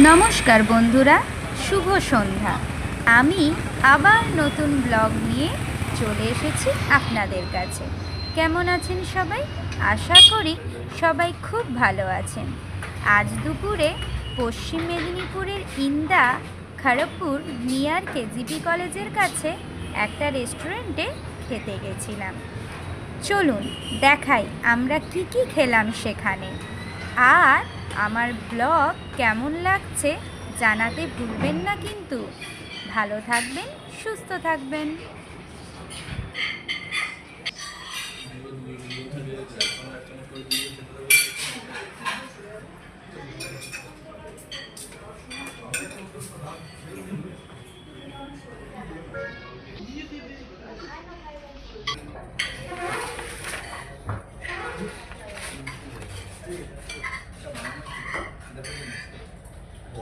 নমস্কার বন্ধুরা, শুভ সন্ধ্যা। আমি আবার নতুন ব্লগ নিয়ে চলে এসেছি আপনাদের কাছে। কেমন আছেন সবাই? আশা করি সবাই খুব ভালো আছেন। আজ দুপুরে পশ্চিম মেদিনীপুরের ইন্দা, খড়গপুর, নিয়ার কেজিপি কলেজের কাছে একটা রেস্টুরেন্টে খেতে গেছিলাম। চলুন, দেখাই আমরা কি কি খেলাম সেখানে। আর আমার ব্লগ কেমন লাগছে জানাতে ভুলবেন না কিন্তু ভালো থাকবেন, সুস্থ থাকবেন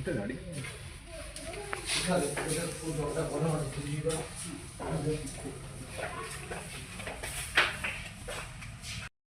Itu tadi. Grazie. hocam, burada,